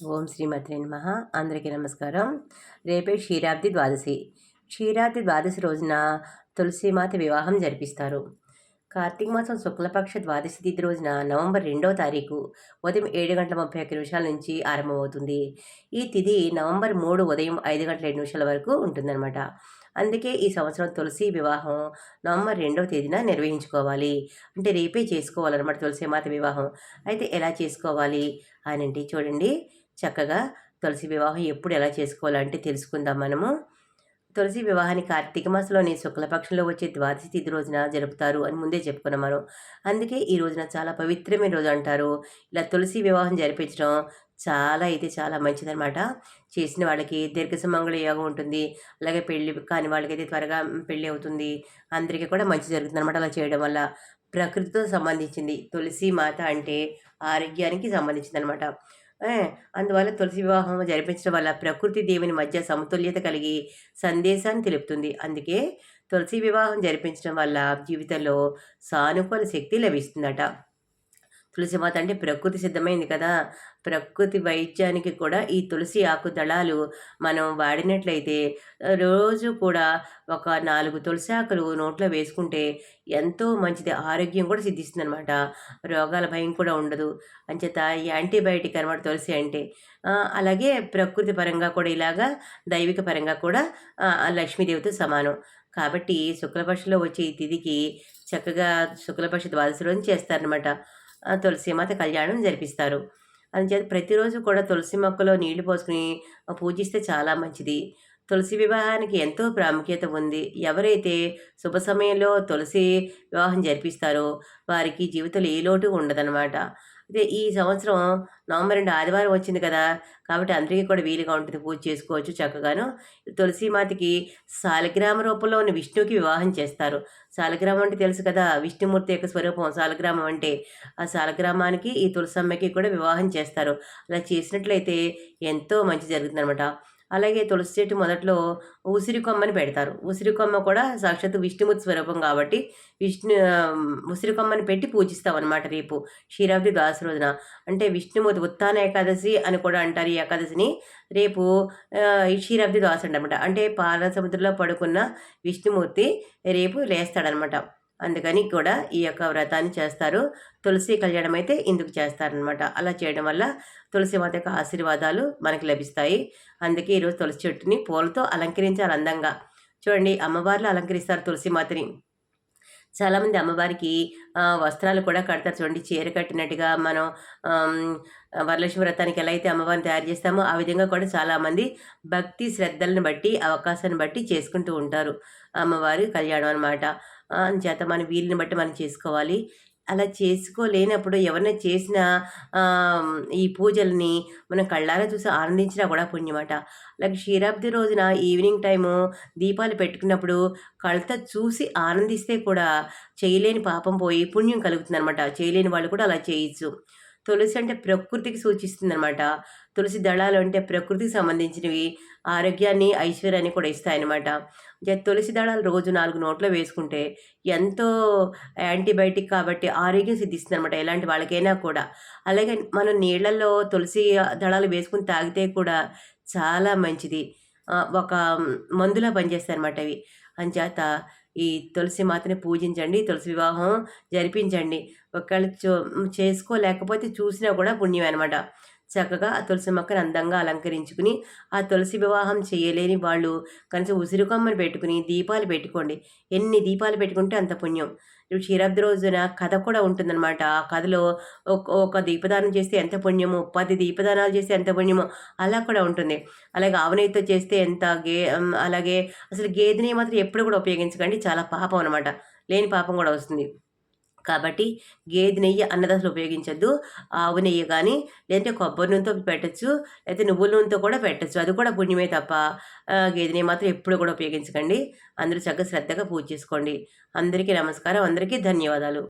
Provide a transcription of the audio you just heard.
ఓం శ్రీమతి నమ. అందరికీ నమస్కారం. రేపే క్షీరాబ్ది ద్వాదశి. క్షీరాబ్ది ద్వాదశి రోజున తులసీమాత వివాహం జరిపిస్తారు. కార్తీక మాసం శుక్లపక్ష ద్వాదశి తిథి రోజున నవంబర్ రెండవ తారీఖు ఉదయం ఏడు గంటల ముప్పై ఒక్క నిమిషాల నుంచి ఆరంభమవుతుంది. ఈ తిథి నవంబర్ మూడు ఉదయం ఐదు గంటల ఏడు నిమిషాల వరకు ఉంటుందన్నమాట. అందుకే ఈ సంవత్సరం తులసి వివాహం నవంబర్ రెండవ తేదీన నిర్వహించుకోవాలి. అంటే రేపే చేసుకోవాలన్నమాట తులసి మాత వివాహం. అయితే ఎలా చేసుకోవాలి? అని అంటే చూడండి. చక్కగా తులసి వివాహం ఎప్పుడు ఎలా చేసుకోవాలంటే తెలుసుకుందాం మనము. తులసి వివాహాన్ని కార్తీక మాసంలోని శుక్లపక్షంలో వచ్చే ద్వాదశి తిథి రోజున జరుపుతారు అని ముందే చెప్పుకున్నాం మనం. అందుకే ఈ రోజున చాలా పవిత్రమైన రోజు అంటారు. ఇలా తులసి వివాహం జరిపించడం చాలా అయితే చాలా మంచిదనమాట చేసిన వాళ్ళకి దీర్ఘ సుమంగళ యోగం ఉంటుంది. అలాగే పెళ్ళి కాని వాళ్ళకైతే త్వరగా పెళ్ళి అవుతుంది. అందరికీ కూడా మంచి జరుగుతుంది అనమాట అలా చేయడం వల్ల. ప్రకృతితో సంబంధించింది. తులసి మాత అంటే ఆరోగ్యానికి సంబంధించింది అనమాట అందువల్ల తులసి వివాహం జరిపించడం వల్ల ప్రకృతి దేవుని మధ్య సమతుల్యత కలిగి సందేశాన్ని తెలుపుతుంది. అందుకే తులసి వివాహం జరిపించడం వల్ల జీవితంలో సానుకూల శక్తి లభిస్తుందట. తులసిమాత అంటే ప్రకృతి సిద్ధమైంది కదా. ప్రకృతి వైద్యానికి కూడా ఈ తులసి ఆకు దళాలు మనం వాడినట్లయితే రోజు కూడా ఒక నాలుగు తులసి ఆకులు నోట్లో వేసుకుంటే ఎంతో మంచిది. ఆరోగ్యం కూడా సిద్ధిస్తుంది అనమాట రోగాల భయం కూడా ఉండదు. అంచేత యాంటీబయాటిక్ అనమాట తులసి అంటే. అలాగే ప్రకృతి పరంగా కూడా ఇలాగా దైవిక పరంగా కూడా లక్ష్మీదేవితో సమానం. కాబట్టి శుక్లపక్షలో వచ్చే ఈ తిథికి చక్కగా శుక్లపక్ష ద్వాదశి రోజు చేస్తారనమాట తులసీమాత కళ్యాణం జరిపిస్తారు. అందుచేత ప్రతిరోజు కూడా తులసి మొక్కలో నీళ్ళు పోసుకుని పూజిస్తే చాలా మంచిది. తులసి వివాహానికి ఎంతో ప్రాముఖ్యత ఉంది. ఎవరైతే శుభ సమయంలో తులసి వివాహం జరిపిస్తారో వారికి జీవితంలో ఏ లోటు ఉండదనమాట అయితే ఈ సంవత్సరం నవంబర్ రెండు ఆదివారం వచ్చింది కదా కాబట్టి అందరికీ కూడా వీలుగా ఉంటుంది పూజ చేసుకోవచ్చు చక్కగాను. తులసీమాతకి సాలగ్రామ రూపంలో ఉన్న విష్ణువుకి వివాహం చేస్తారు. సాలగ్రామం అంటే తెలుసు కదా విష్ణుమూర్తి యొక్క స్వరూపం. సాలగ్రామం అంటే ఆ సాలగ్రామానికి ఈ తులసమ్మకి కూడా వివాహం చేస్తారు. అలా చేసినట్లయితే ఎంతో మంచి జరుగుతుందనమాట అలాగే తులసి చెట్టు మొదట్లో ఉసిరి కొమ్మని పెడతారు. ఉసిరి కొమ్మ కూడా సాక్షాత్ విష్ణుమూర్తి స్వరూపం కాబట్టి విష్ణు ఉసిరి కొమ్మని పెట్టి పూజిస్తాం అనమాట రేపు క్షీరాబ్ది ద్వాదశి రోజున. అంటే విష్ణుమూర్తి ఉత్తాన ఏకాదశి అని కూడా అంటారు ఈ ఏకాదశిని. రేపు క్షీరాబ్ది ద్వాదశి అనమాట అంటే పాల సముద్రంలో పడుకున్న విష్ణుమూర్తి రేపు లేస్తాడనమాట అందుకని కూడా ఈ యొక్క వ్రతాన్ని చేస్తారు. తులసి కళ్యాణం అయితే ఇందుకు చేస్తారనమాట అలా చేయడం వల్ల తులసి మాత యొక్క ఆశీర్వాదాలు మనకు లభిస్తాయి. అందుకే ఈరోజు తులసి చెట్టుని పూలతో అలంకరించాలి అందంగా. చూడండి అమ్మవార్లు అలంకరిస్తారు తులసి మాతని. చాలామంది అమ్మవారికి వస్త్రాలు కూడా కడతారు చూడండి. చీర కట్టినట్టుగా మనం వరలక్ష్మి వ్రతానికి ఎలా అయితే అమ్మవారిని తయారు చేస్తామో ఆ విధంగా కూడా చాలామంది భక్తి శ్రద్ధలను బట్టి అవకాశాన్ని బట్టి చేసుకుంటూ ఉంటారు అమ్మవారి కళ్యాణం అనమాట చేత మన వీలుని బట్టి మనం చేసుకోవాలి. అలా చేసుకోలేనప్పుడు ఎవరైనా చేసిన ఈ పూజల్ని మనం కళ్ళారా చూసి ఆనందించినా కూడా పుణ్యమాట. అలాగే క్షీరాబ్ది రోజున ఈవినింగ్ టైము దీపాలు పెట్టుకున్నప్పుడు కళ్ళతో చూసి ఆనందిస్తే కూడా చేయలేని పాపం పోయి పుణ్యం కలుగుతుంది అనమాట చేయలేని వాళ్ళు కూడా అలా చేయొచ్చు. తులసి అంటే ప్రకృతికి సూచిస్తుంది అనమాట తులసి దళాలు అంటే ప్రకృతికి సంబంధించినవి ఆరోగ్యాన్ని ఐశ్వర్యాన్ని కూడా ఇస్తాయన్నమాట. తులసి దళాలు రోజు నాలుగు నోట్లో వేసుకుంటే ఎంతో యాంటీబయాటిక్ కాబట్టి ఆరోగ్యం సిద్ధిస్తుంది అనమాట ఎలాంటి వాళ్ళకైనా కూడా. అలాగే మనం నీళ్ళల్లో తులసి దళాలు వేసుకుని తాగితే కూడా చాలా మంచిది. ఒక మందులా పనిచేస్తాయి అనమాట అవి. అంచేత ఈ తులసి మాతని పూజించండి తులసి వివాహం జరిపించండి. ఒకవేళ చేసుకోలేకపోతే చూసినా కూడా పుణ్యం అనమాట చక్కగా ఆ తులసి మొక్కను అందంగా అలంకరించుకుని ఆ తులసి వివాహం చేయలేని వాళ్ళు కనీసం ఉసిరికొమ్మను పెట్టుకుని దీపాలు పెట్టుకోండి. ఎన్ని దీపాలు పెట్టుకుంటే అంత పుణ్యం. ఇప్పుడు క్షీరాబ్ది రోజున కథ కూడా ఉంటుందన్నమాట. ఆ కథలో ఒక దీపదానం చేస్తే ఎంత పుణ్యమో పది దీపదానాలు చేస్తే ఎంత పుణ్యమో అలా కూడా ఉంటుంది. అలాగే ఆవునేతో చేస్తే ఎంత గే అలాగే అసలు గేదెని మాత్రం ఎప్పుడు కూడా ఉపయోగించకండి. చాలా పాపం అనమాట లేని పాపం కూడా వస్తుంది. కాబట్టి గేదె నెయ్యి అన్నదశలు ఉపయోగించద్దు. ఆవు నెయ్యి కానీ లేదంటే కొబ్బరి నూనెతో పెట్టచ్చు లేకపోతే నువ్వుల నూనెతో కూడా పెట్టచ్చు. అది కూడా పుణ్యమే తప్ప గేదె నెయ్యి మాత్రం ఎప్పుడు కూడా ఉపయోగించకండి. అందరూ చక్కగా శ్రద్ధగా పూజ చేసుకోండి. అందరికీ నమస్కారం. అందరికీ ధన్యవాదాలు.